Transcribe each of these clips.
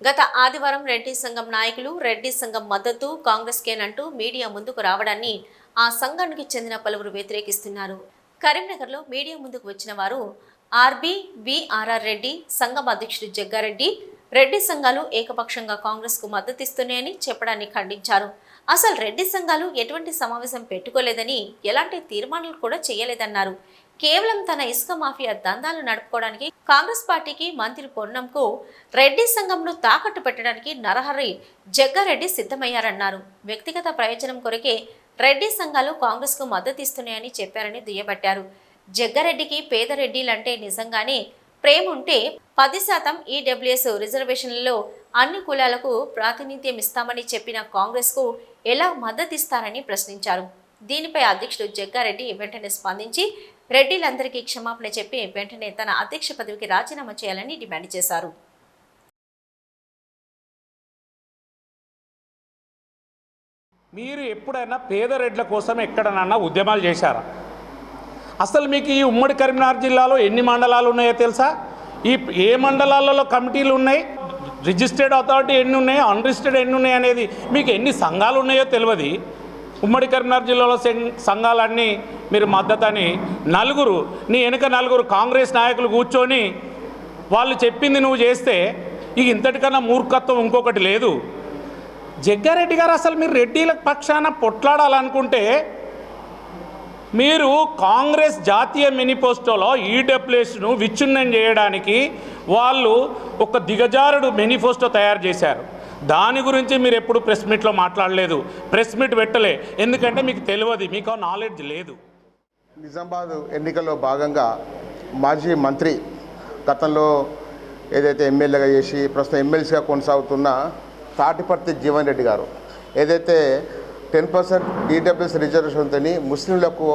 గత ఆదివారం రెడ్డి సంఘం నాయకులు రెడ్డి సంఘం మద్దతు కాంగ్రెస్కేనంటూ మీడియా ముందుకు రావడాన్ని ఆ సంఘానికి చెందిన పలువురు వ్యతిరేకిస్తున్నారు. కరీంనగర్లో మీడియా ముందుకు వచ్చిన వారు ఆర్బీ విఆర్ఆర్ రెడ్డి సంఘం అధ్యక్షుడు జగ్గారెడ్డి రెడ్డి సంఘాలు ఏకపక్షంగా కాంగ్రెస్కు మద్దతిస్తున్నాయని చెప్పడాన్ని ఖండించారు. అసలు రెడ్డి సంఘాలు ఎటువంటి సమావేశం పెట్టుకోలేదని ఎలాంటి తీర్మానాలు కూడా చేయలేదన్నారు. కేవలం తన ఇసుక మాఫియా దందాలు నడుపుకోవడానికి కాంగ్రెస్ పార్టీకి మంత్రి పొన్నంకు రెడ్డి సంఘంను తాకట్టు పెట్టడానికి నరహరి జగ్గారెడ్డి సిద్ధమయ్యారన్నారు. వ్యక్తిగత ప్రయోజనం కొరకే రెడ్డి సంఘాలు కాంగ్రెస్కు మద్దతు ఇస్తున్నాయని చెప్పారని దుయ్యబట్టారు. జగ్గారెడ్డికి పేదరెడ్డిలంటే నిజంగానే ప్రేమ ఉంటే పది శాతం ఈడబ్ల్యూఎస్ రిజర్వేషన్లలో అన్ని కులాలకు ప్రాతినిధ్యం ఇస్తామని చెప్పిన కాంగ్రెస్కు ఎలా మద్దతిస్తారని ప్రశ్నించారు. దీనిపై అధ్యక్షుడు జగ్గారెడ్డి వెంటనే స్పందించి రెడ్డిలందరికీ క్షమాపణ చెప్పి వెంటనే తన అధ్యక్ష పదవికి రాజీనామా చేయాలని డిమాండ్ చేశారు. మీరు ఎప్పుడైనా పేద రెడ్ల కోసం ఎక్కడనన్నా ఉద్యమాలు చేశారా? అసలు మీకు ఈ ఉమ్మడి కరీంనగర్ జిల్లాలో ఎన్ని మండలాలు ఉన్నాయో తెలుసా? ఈ ఏ మండలాలలో కమిటీలు ఉన్నాయి? రిజిస్టర్డ్ అథారిటీ ఎన్ని ఉన్నాయి? అన్రిజిస్టర్డ్ ఎన్ని ఉన్నాయి అనేది మీకు ఎన్ని సంఘాలు ఉన్నాయో తెలియదు. ఉమ్మడి కరీంనగర్ జిల్లాలో సంఘ- సంఘాలన్నీ మీరు మద్దతని నలుగురు నీ వెనుక నలుగురు కాంగ్రెస్ నాయకులు కూర్చొని వాళ్ళు చెప్పింది నువ్వు చేస్తే ఇక ఇంతటికన్నా మూర్ఖత్వం ఇంకొకటి లేదు. జగ్గారెడ్డి గారు అసలు మీరు రెడ్డిల పక్షాన పొట్లాడాలనుకుంటే మీరు కాంగ్రెస్ జాతీయ మేనిఫెస్టోలో ఈడబ్ల్యూఎస్ను విచ్ఛిన్నం చేయడానికి వాళ్ళు ఒక దిగజారుడు మేనిఫెస్టో తయారు చేశారు. దాని గురించి మీరు ఎప్పుడు ప్రెస్ మీట్లో మాట్లాడలేదు. ప్రెస్ మీట్ పెట్టలే. ఎందుకంటే మీకు తెలియదు మీకు నాలెడ్జ్ లేదు. నిజామాబాద్ ఎన్నికల్లో భాగంగా మాజీ మంత్రి గతంలో ఏదైతే ఎమ్మెల్యేగా చేసి ప్రస్తుతం ఎమ్మెల్సీగా కొనసాగుతున్న తాటిపర్తి జీవన్ రెడ్డి గారు ఏదైతే టెన్ పర్సెంట్ ఈడబ్ల్యూఎస్ రిజర్వేషన్తోని ముస్లింలకు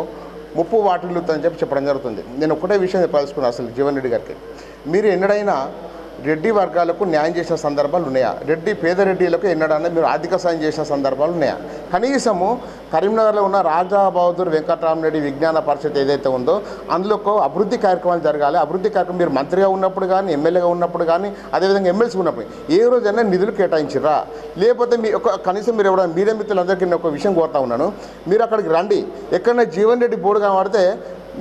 ముప్పు వాటిల్లుతుందని చెప్పి చెప్పడం జరుగుతుంది. నేను ఒకటే విషయం చెప్పాల్సుకున్నాను అసలు జీవన్ రెడ్డి గారికి. మీరు ఎన్నడైనా రెడ్డి వర్గాలకు న్యాయం చేసిన సందర్భాలు ఉన్నాయా? రెడ్డి పేద రెడ్డిలకు ఎన్నడన్నా మీరు ఆర్థిక సాయం చేసిన సందర్భాలు ఉన్నాయా? కనీసము కరీంనగర్లో ఉన్న రాజా బహదూర్ వెంకటరామరెడ్డి విజ్ఞాన పరిషత్ ఏదైతే ఉందో అందులో ఒక అభివృద్ధి కార్యక్రమాలు జరగాలి. అభివృద్ధి కార్యక్రమం మీరు మంత్రిగా ఉన్నప్పుడు కానీ ఎమ్మెల్యేగా ఉన్నప్పుడు కానీ అదేవిధంగా ఎమ్మెల్సీ ఉన్నప్పుడు ఏ రోజైనా నిధులు కేటాయించరా లేకపోతే మీ ఒక కనీసం మీరు ఎవరైనా మీడియా మిత్రులందరికీ నేను ఒక విషయం కోరుతా ఉన్నాను. మీరు అక్కడికి రండి. ఎక్కడైనా జీవన్ రెడ్డి బోర్డు కనబడితే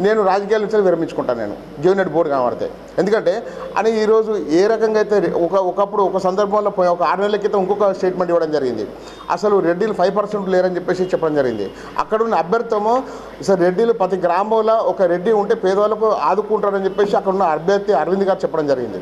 నేను రాజకీయాల నుంచి విరమించుకుంటాను నేను. జీవన్ బోర్డు కనబడితే ఎందుకంటే అని ఈరోజు ఏ రకంగా అయితే ఒక ఒకప్పుడు ఒక సందర్భంలో పోయి ఒక ఆరు నెలల క్రితం ఇంకొక స్టేట్మెంట్ ఇవ్వడం జరిగింది. అసలు రెడ్డిలు ఫైవ్ పర్సెంట్ లేరని చెప్పేసి చెప్పడం జరిగింది. అక్కడ ఉన్న అభ్యర్థిమో సార్ రెడ్డిలు ప్రతి గ్రామంలో ఒక రెడ్డి ఉంటే పేదవాళ్ళకు ఆదుకుంటారని చెప్పేసి అక్కడ ఉన్న అభ్యర్థి అరవింద్ గారు చెప్పడం జరిగింది.